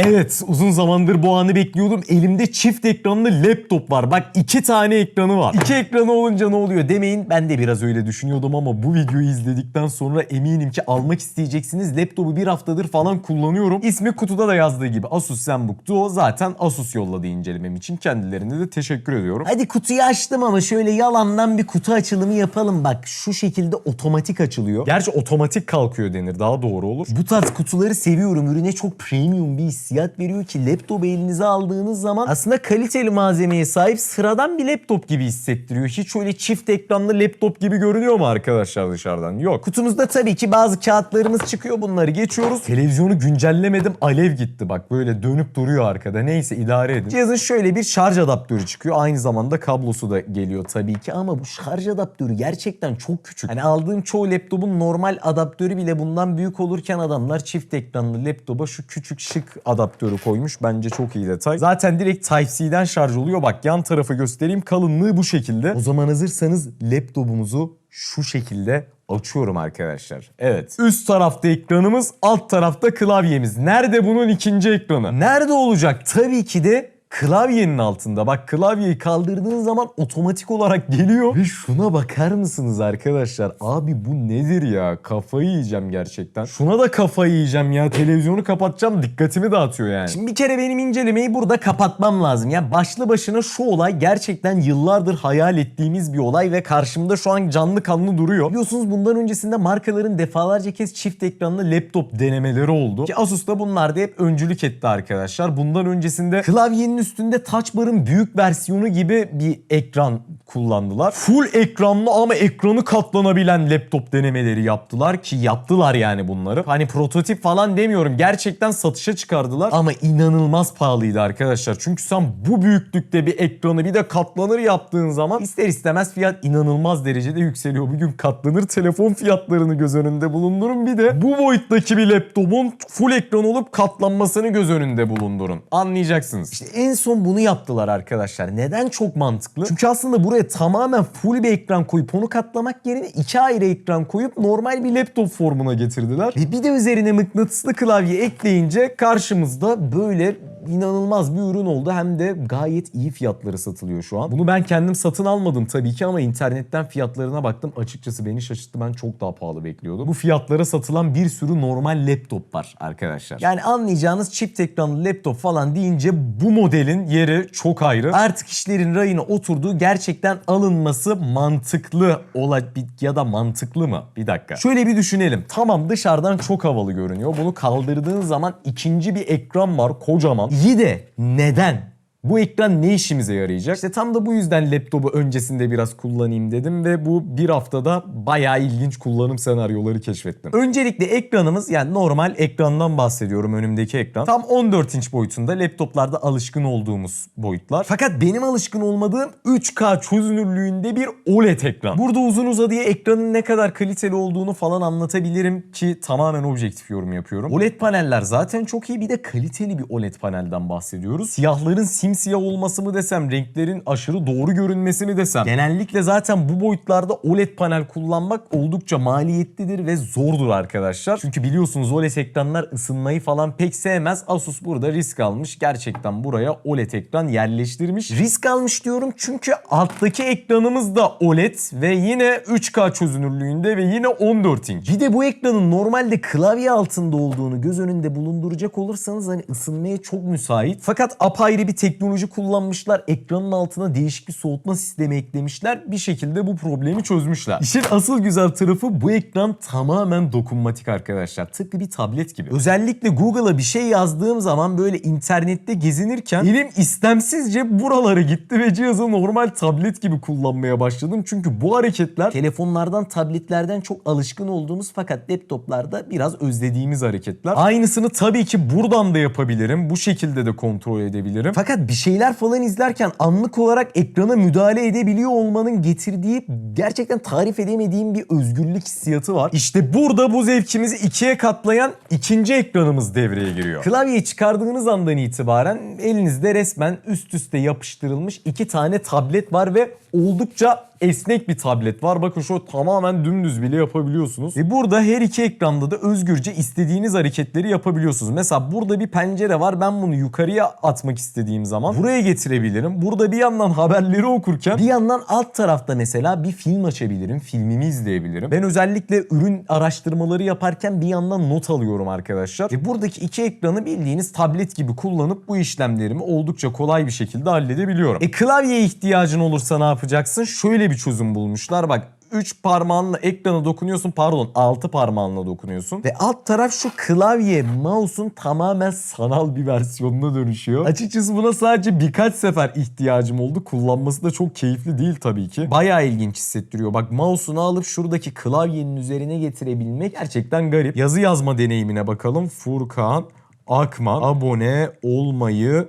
Evet uzun zamandır bu anı bekliyordum. Elimde çift ekranlı laptop var. Bak iki tane ekranı var. İki ekranı olunca ne oluyor demeyin. Ben de biraz öyle düşünüyordum ama bu videoyu izledikten sonra eminim ki almak isteyeceksiniz. Laptopu bir haftadır falan kullanıyorum. İsmi kutuda da yazdığı gibi Asus ZenBook Duo. Zaten Asus yolladı incelemem için. Kendilerine de teşekkür ediyorum. Hadi kutuyu açtım ama şöyle yalandan bir kutu açılımı yapalım. Bak şu şekilde otomatik açılıyor. Gerçi otomatik kalkıyor denir daha doğru olur. Bu tarz kutuları seviyorum. Ürüne çok premium bir hissiyat veriyor ki laptopu elinize aldığınız zaman aslında kaliteli malzemeye sahip sıradan bir laptop gibi hissettiriyor. Hiç öyle çift ekranlı laptop gibi Görünüyor mu arkadaşlar dışarıdan? Yok. Kutumuzda tabii ki bazı kağıtlarımız çıkıyor. Bunları geçiyoruz. Televizyonu güncellemedim alev gitti bak böyle dönüp duruyor arkada neyse idare edin. Cihazın şöyle bir şarj adaptörü çıkıyor aynı zamanda kablosu da geliyor tabii ki. Ama bu şarj adaptörü gerçekten çok küçük. Hani aldığım çoğu laptopun normal adaptörü bile bundan büyük olurken adamlar çift ekranlı laptopa şu küçük şık adaptörü koymuş bence çok iyi detay. Zaten direkt Type-C'den şarj oluyor bak yan tarafı göstereyim kalınlığı bu şekilde. O zaman hazırsanız laptopumuzu şu şekilde açıyorum arkadaşlar. Evet. Üst tarafta ekranımız, alt tarafta klavyemiz. Nerede bunun ikinci ekranı? Nerede olacak? Tabii ki de klavyenin altında. Bak klavyeyi kaldırdığın zaman otomatik olarak geliyor. Ve şuna bakar mısınız arkadaşlar? Abi bu nedir ya? Kafayı yiyeceğim gerçekten. Şuna da kafayı yiyeceğim ya. Televizyonu kapatacağım. Dikkatimi dağıtıyor yani. Şimdi bir kere benim incelemeyi burada kapatmam lazım. Ya başlı başına şu olay gerçekten yıllardır hayal ettiğimiz bir olay ve karşımda şu an canlı kanlı duruyor. Biliyorsunuz bundan öncesinde markaların defalarca kez çift ekranlı laptop denemeleri oldu. Ki Asus da bunlarda hep öncülük etti arkadaşlar. Bundan öncesinde klavyenin üstünde Touch Bar'ın büyük versiyonu gibi bir ekran kullandılar. Full ekranlı ama ekranı katlanabilen laptop denemeleri yaptılar ki yaptılar yani bunları. Hani prototip falan demiyorum. Gerçekten satışa çıkardılar ama inanılmaz pahalıydı arkadaşlar. Çünkü sen bu büyüklükte bir ekranı bir de katlanır yaptığın zaman ister istemez fiyat inanılmaz derecede yükseliyor. Bugün katlanır telefon fiyatlarını göz önünde bulundurun. Bir de bu boyuttaki bir laptopun full ekran olup katlanmasını göz önünde bulundurun. Anlayacaksınız. İşte en son bunu yaptılar arkadaşlar. Neden çok mantıklı? Çünkü aslında buraya tamamen full bir ekran koyup onu katlamak yerine iki ayrı ekran koyup normal bir laptop formuna getirdiler. Ve bir de üzerine mıknatıslı klavye ekleyince karşımızda böyle inanılmaz bir ürün oldu. Hem de gayet iyi fiyatları satılıyor şu an. Bunu ben kendim satın almadım tabii ki ama internetten fiyatlarına baktım. Açıkçası beni şaşırttı. Ben çok daha pahalı bekliyordum. Bu fiyatlara satılan bir sürü normal laptop var arkadaşlar. Yani anlayacağınız çift ekranlı laptop falan deyince bu modelin yeri çok ayrı. artık işlerin rayına oturduğu gerçekten alınması mantıklı ola ya da mantıklı mı? Bir dakika. Şöyle bir düşünelim. Tamam dışarıdan çok havalı görünüyor. Bunu kaldırdığın zaman ikinci bir ekran var kocaman. İyi de neden? Bu ekran ne işimize yarayacak? İşte tam da bu yüzden laptopu öncesinde biraz kullanayım dedim ve bu bir haftada bayağı ilginç kullanım senaryoları keşfettim. Öncelikle ekranımız yani normal ekrandan bahsediyorum önümdeki ekran. Tam 14 inç boyutunda laptoplarda alışkın olduğumuz boyutlar. Fakat benim alışkın olmadığım 3K çözünürlüğünde bir OLED ekran. Burada uzun uzadıya ekranın ne kadar kaliteli olduğunu falan anlatabilirim ki tamamen objektif yorum yapıyorum. OLED paneller zaten çok iyi bir de kaliteli bir OLED panelden bahsediyoruz. Siyahların simsiyah olması mı desem, renklerin aşırı doğru görünmesi mi desem. Genellikle zaten bu boyutlarda OLED panel kullanmak oldukça maliyetlidir ve zordur arkadaşlar. Çünkü biliyorsunuz OLED ekranlar ısınmayı falan pek sevmez. Asus burada risk almış. Gerçekten buraya OLED ekran yerleştirmiş. Risk almış diyorum çünkü alttaki ekranımız da OLED ve yine 3K çözünürlüğünde ve yine 14 inç. Bir de bu ekranın normalde klavye altında olduğunu göz önünde bulunduracak olursanız hani ısınmaya çok müsait. Fakat apayrı bir teknoloji kullanmışlar. Ekranın altına değişik bir soğutma sistemi eklemişler. Bir şekilde bu problemi çözmüşler. İşin asıl güzel tarafı bu ekran tamamen dokunmatik arkadaşlar. Tıpkı bir tablet gibi. Özellikle Google'a bir şey yazdığım zaman böyle internette gezinirken elim istemsizce buralara gitti ve cihazı normal tablet gibi kullanmaya başladım. Çünkü bu hareketler Telefonlardan, tabletlerden çok alışkın olduğumuz fakat laptoplarda biraz özlediğimiz hareketler. Aynısını tabii ki buradan da yapabilirim. Bu şekilde de kontrol edebilirim. Fakat bir şeyler falan izlerken anlık olarak ekrana müdahale edebiliyor olmanın getirdiği gerçekten tarif edemediğim bir özgürlük hissiyatı var. İşte burada bu zevkimizi ikiye katlayan ikinci ekranımız devreye giriyor. Klavyeyi çıkardığınız andan itibaren elinizde resmen üst üste yapıştırılmış iki tane tablet var ve oldukça esnek bir tablet var. Bakın şu tamamen dümdüz bile yapabiliyorsunuz. Ve burada her iki ekranda da özgürce istediğiniz hareketleri yapabiliyorsunuz. Mesela burada bir pencere var. Ben bunu yukarıya atmak istediğim zaman buraya getirebilirim. Burada bir yandan haberleri okurken bir yandan alt tarafta mesela bir film açabilirim. Filmimi izleyebilirim. Ben özellikle ürün araştırmaları yaparken bir yandan not alıyorum arkadaşlar. Ve buradaki iki ekranı bildiğiniz tablet gibi kullanıp bu işlemlerimi oldukça kolay bir şekilde halledebiliyorum. E klavyeye ihtiyacın olursa ne yapacaksın? Şöyle bir çözüm bulmuşlar. Bak 3 parmağınla ekrana dokunuyorsun pardon 6 parmağınla dokunuyorsun. Ve alt taraf şu klavye mouse'un tamamen sanal bir versiyonuna dönüşüyor. Açıkçası buna sadece birkaç sefer ihtiyacım oldu. Kullanması da çok keyifli değil tabii ki. Bayağı ilginç hissettiriyor. Bak mouse'unu alıp şuradaki klavyenin üzerine getirebilmek gerçekten garip. Yazı yazma deneyimine bakalım. Furkan Akman abone olmayı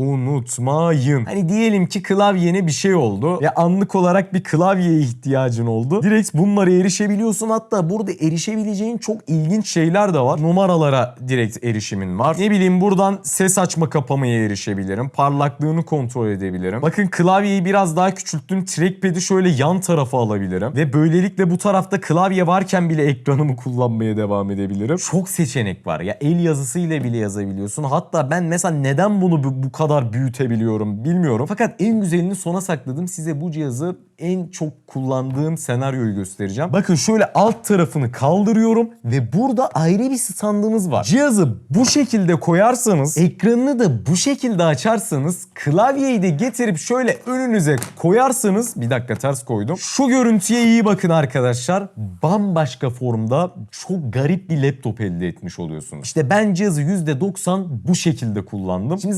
unutmayın. Hani diyelim ki klavyene bir şey oldu ve anlık olarak bir klavyeye ihtiyacın oldu. Direkt bunlara erişebiliyorsun. Hatta burada erişebileceğin çok ilginç şeyler de var. Numaralara direkt erişimin var. Ne bileyim buradan ses açma kapamaya erişebilirim. Parlaklığını kontrol edebilirim. Bakın klavyeyi biraz daha küçülttüm. Trackpad'i şöyle yan tarafa alabilirim. Ve böylelikle bu tarafta klavye varken bile ekranımı kullanmaya devam edebilirim. Çok seçenek var. Ya el yazısıyla bile yazabiliyorsun. Hatta ben mesela neden bunu bu, bu kadar büyütebiliyorum bilmiyorum. Fakat en güzelini sona sakladım. Size bu cihazı en çok kullandığım senaryoyu göstereceğim. Bakın şöyle alt tarafını kaldırıyorum ve burada ayrı bir standımız var. Cihazı bu şekilde koyarsanız, ekranını da bu şekilde açarsanız, klavyeyi de getirip şöyle önünüze koyarsanız, bir dakika ters koydum. Şu görüntüye iyi bakın arkadaşlar. Bambaşka formda çok garip bir laptop elde etmiş oluyorsunuz. İşte ben cihazı %90 bu şekilde kullandım. Şimdi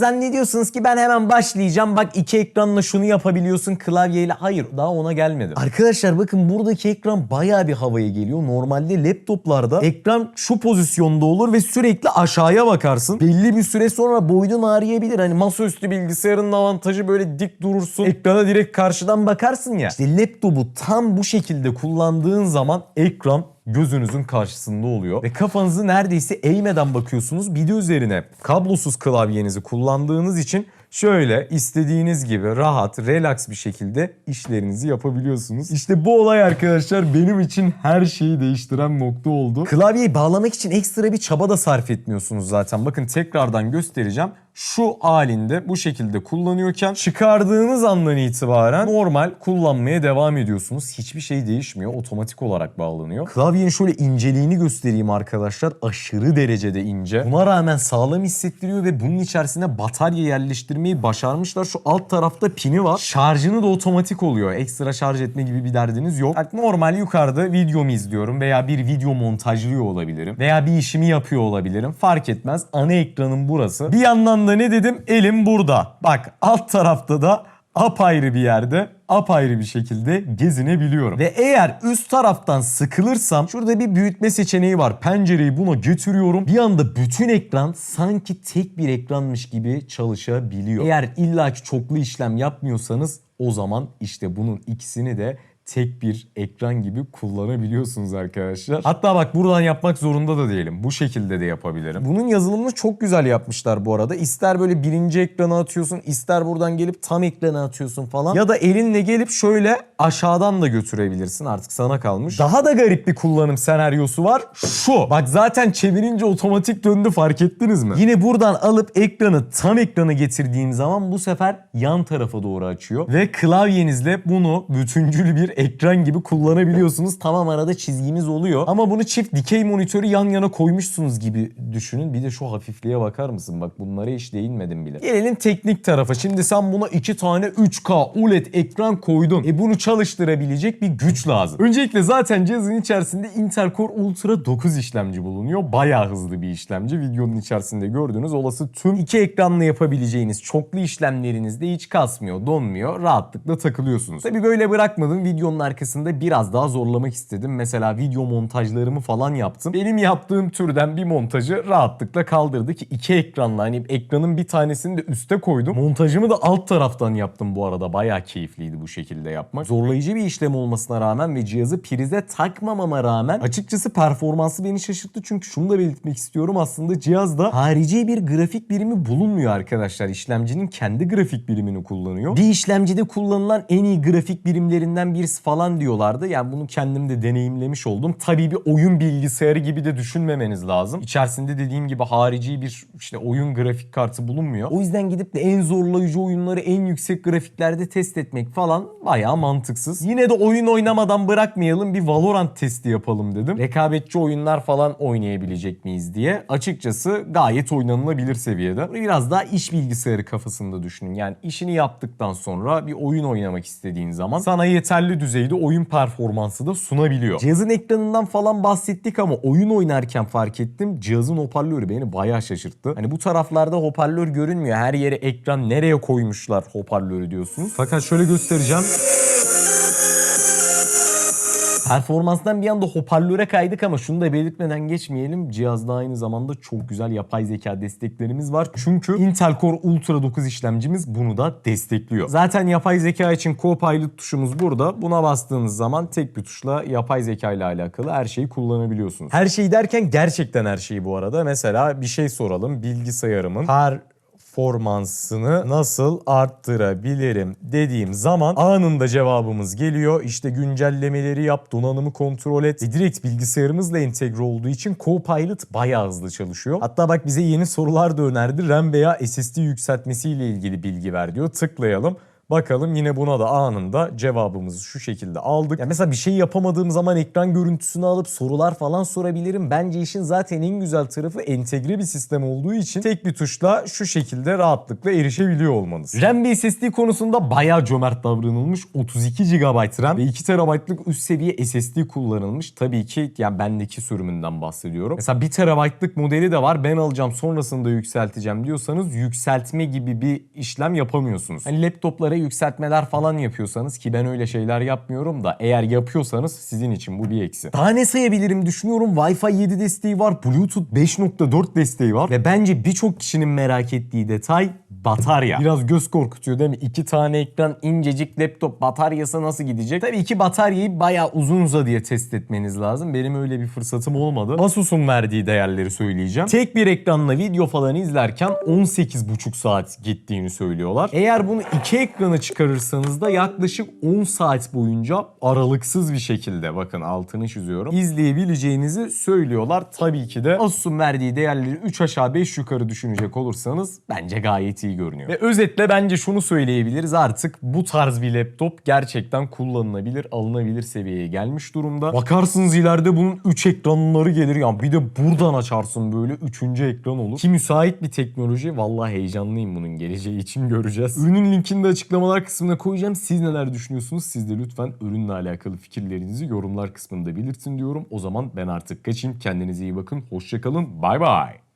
zannediyorsunuz ki ben hemen başlayacağım. Bak iki ekranla şunu yapabiliyorsun klavyeyle. Hayır daha ona gelmedim. Arkadaşlar bakın buradaki ekran bayağı bir havaya geliyor. Normalde laptoplarda ekran şu pozisyonda olur ve sürekli aşağıya bakarsın. Belli bir süre sonra boynun ağrıyabilir. Hani masaüstü bilgisayarın avantajı böyle dik durursun. Ekrana direkt karşıdan bakarsın ya. İşte laptopu tam bu şekilde kullandığın zaman ekran gözünüzün karşısında oluyor. Ve kafanızı neredeyse eğmeden bakıyorsunuz. Bir de üzerine kablosuz klavyenizi kullandığınız için şöyle istediğiniz gibi rahat, relax bir şekilde işlerinizi yapabiliyorsunuz. İşte bu olay arkadaşlar benim için her şeyi değiştiren nokta oldu. Klavyeyi bağlamak için ekstra bir çaba da sarf etmiyorsunuz zaten. Bakın tekrardan göstereceğim. Şu halinde bu şekilde kullanıyorken çıkardığınız andan itibaren normal kullanmaya devam ediyorsunuz. Hiçbir şey değişmiyor. Otomatik olarak bağlanıyor. Klavyenin şöyle inceliğini göstereyim arkadaşlar. Aşırı derecede ince. Buna rağmen sağlam hissettiriyor ve bunun içerisine batarya yerleştirmeyi başarmışlar. Şu alt tarafta pini var. Şarjını da otomatik oluyor. Ekstra şarj etme gibi bir derdiniz yok. Normal yukarıda videomu izliyorum veya bir video montajlıyor olabilirim. Veya bir işimi yapıyor olabilirim. Fark etmez. Ana ekranım burası. Bir yandan da ne dedim? Elim burada. Bak alt tarafta da apayrı bir yerde apayrı bir şekilde gezinebiliyorum. Ve eğer üst taraftan sıkılırsam şurada bir büyütme seçeneği var. Pencereyi buna getiriyorum. Bir anda bütün ekran sanki tek bir ekranmış gibi çalışabiliyor. Eğer illaki çoklu işlem yapmıyorsanız o zaman işte bunun ikisini de tek bir ekran gibi kullanabiliyorsunuz arkadaşlar. Hatta bak buradan yapmak zorunda da değilim. Bu şekilde de yapabilirim. Bunun yazılımını çok güzel yapmışlar bu arada. İster böyle birinci ekrana atıyorsun, ister buradan gelip tam ekrana atıyorsun falan. Ya da elinle gelip şöyle aşağıdan da götürebilirsin. Artık sana kalmış. Daha da garip bir kullanım senaryosu var. Şu. Bak zaten çevirince otomatik döndü fark ettiniz mi? Yine buradan alıp ekranı tam ekrana getirdiğim zaman bu sefer yan tarafa doğru açıyor. Ve klavyenizle bunu bütüncül bir ekran gibi kullanabiliyorsunuz. Tamam arada çizgimiz oluyor. Ama bunu çift dikey monitörü yan yana koymuşsunuz gibi düşünün. Bir de şu hafifliğe bakar mısın? Bak bunlara hiç değinmedim bile. Gelelim teknik tarafa. Şimdi sen buna iki tane 3K OLED ekran koydun. E bunu çalıştırabilecek bir güç lazım. Öncelikle zaten cihazın içerisinde Intel Core Ultra 9 işlemci bulunuyor. Bayağı hızlı bir işlemci. Videonun içerisinde gördüğünüz olası tüm iki ekranla yapabileceğiniz çoklu işlemlerinizde hiç kasmıyor, donmuyor. Rahatlıkla takılıyorsunuz. Tabi böyle bırakmadım. Videonun arkasında biraz daha zorlamak istedim. Mesela video montajlarımı falan yaptım. Benim yaptığım türden bir montajı rahatlıkla kaldırdı ki iki ekranla hani ekranın bir tanesini de üste koydum. Montajımı da alt taraftan yaptım bu arada. Bayağı keyifliydi bu şekilde yapmak. Zor zorlayıcı bir işlem olmasına rağmen ve cihazı prize takmamama rağmen açıkçası performansı beni şaşırttı. Çünkü şunu da belirtmek istiyorum aslında cihazda harici bir grafik birimi bulunmuyor arkadaşlar. İşlemcinin kendi grafik birimini kullanıyor. Bir işlemcide kullanılan en iyi grafik birimlerinden birisi falan diyorlardı. Yani bunu kendim de deneyimlemiş oldum. Tabii bir oyun bilgisayarı gibi de düşünmemeniz lazım. İçerisinde dediğim gibi harici bir işte oyun grafik kartı bulunmuyor. O yüzden gidip de en zorlayıcı oyunları en yüksek grafiklerde test etmek falan bayağı mantıksız. Yine de oyun oynamadan bırakmayalım bir Valorant testi yapalım dedim. Rekabetçi oyunlar falan oynayabilecek miyiz diye. Açıkçası gayet oynanılabilir seviyede. Biraz daha iş bilgisayarı kafasında düşünün. Yani işini yaptıktan sonra bir oyun oynamak istediğin zaman sana yeterli düzeyde oyun performansı da sunabiliyor. Cihazın ekranından falan bahsettik ama oyun oynarken fark ettim. Cihazın hoparlörü beni bayağı şaşırttı. Hani bu taraflarda hoparlör görünmüyor. Her yere ekran nereye koymuşlar hoparlörü diyorsunuz. Fakat şöyle göstereceğim. Performanstan bir anda hoparlöre kaydık ama şunu da belirtmeden geçmeyelim. Cihazda aynı zamanda çok güzel yapay zeka desteklerimiz var. Çünkü Intel Core Ultra 9 işlemcimiz bunu da destekliyor. Zaten yapay zeka için Copilot tuşumuz burada. Buna bastığınız zaman tek bir tuşla yapay zeka ile alakalı her şeyi kullanabiliyorsunuz. Her şey derken gerçekten her şeyi bu arada. Mesela bir şey soralım. Bilgisayarımın her performansını nasıl arttırabilirim dediğim zaman anında cevabımız geliyor. İşte güncellemeleri yap, donanımı kontrol et. Direkt bilgisayarımızla entegre olduğu için Copilot bayağı hızlı çalışıyor. Hatta bak bize yeni sorular da önerdi. RAM veya SSD yükseltmesiyle ilgili bilgi ver diyor. Tıklayalım. Bakalım yine buna da anında cevabımızı şu şekilde aldık. Ya mesela bir şey yapamadığım zaman ekran görüntüsünü alıp sorular falan sorabilirim. Bence işin zaten en güzel tarafı entegre bir sistem olduğu için tek bir tuşla şu şekilde rahatlıkla erişebiliyor olmanız. RAM ve SSD konusunda bayağı cömert davranılmış. 32 GB RAM ve 2 TB'lık üst seviye SSD kullanılmış. Tabii ki yani bendeki sürümünden bahsediyorum. Mesela 1 TB'lık modeli de var. Ben alacağım sonrasında yükselteceğim diyorsanız yükseltme gibi bir işlem yapamıyorsunuz. Hani laptoplara yükseltmeler falan yapıyorsanız ki ben öyle şeyler yapmıyorum da eğer yapıyorsanız sizin için bu bir eksi. Daha ne sayabilirim düşünüyorum. Wi-Fi 7 desteği var. Bluetooth 5.4 desteği var. Ve bence birçok kişinin merak ettiği detay batarya. Biraz göz korkutuyor değil mi? İki tane ekran incecik laptop bataryası nasıl gidecek? Tabii ki bataryayı bayağı uzun uzadıya test etmeniz lazım. Benim öyle bir fırsatım olmadı. Asus'un verdiği değerleri söyleyeceğim. Tek bir ekranla video falan izlerken 18,5 saat gittiğini söylüyorlar. Eğer bunu iki ekrana çıkarırsanız da yaklaşık 10 saat boyunca aralıksız bir şekilde bakın altını çiziyorum. izleyebileceğinizi söylüyorlar. Tabii ki de Asus'un verdiği değerleri 3 aşağı 5 yukarı düşünecek olursanız bence gayet iyi görünüyor. Ve özetle bence şunu söyleyebiliriz artık bu tarz bir laptop gerçekten kullanılabilir, alınabilir seviyeye gelmiş durumda. Bakarsınız ileride bunun 3 ekranları gelir ya bir de buradan açarsın böyle 3. ekran olur. Ki müsait bir teknoloji. Vallahi heyecanlıyım bunun geleceği için göreceğiz. Ürünün linkini de açıklamalar kısmına koyacağım. Siz neler düşünüyorsunuz? Siz de lütfen ürünle alakalı fikirlerinizi yorumlar kısmında belirtin diyorum. O zaman ben artık kaçayım. Kendinize iyi bakın. Hoşçakalın. Bay bay.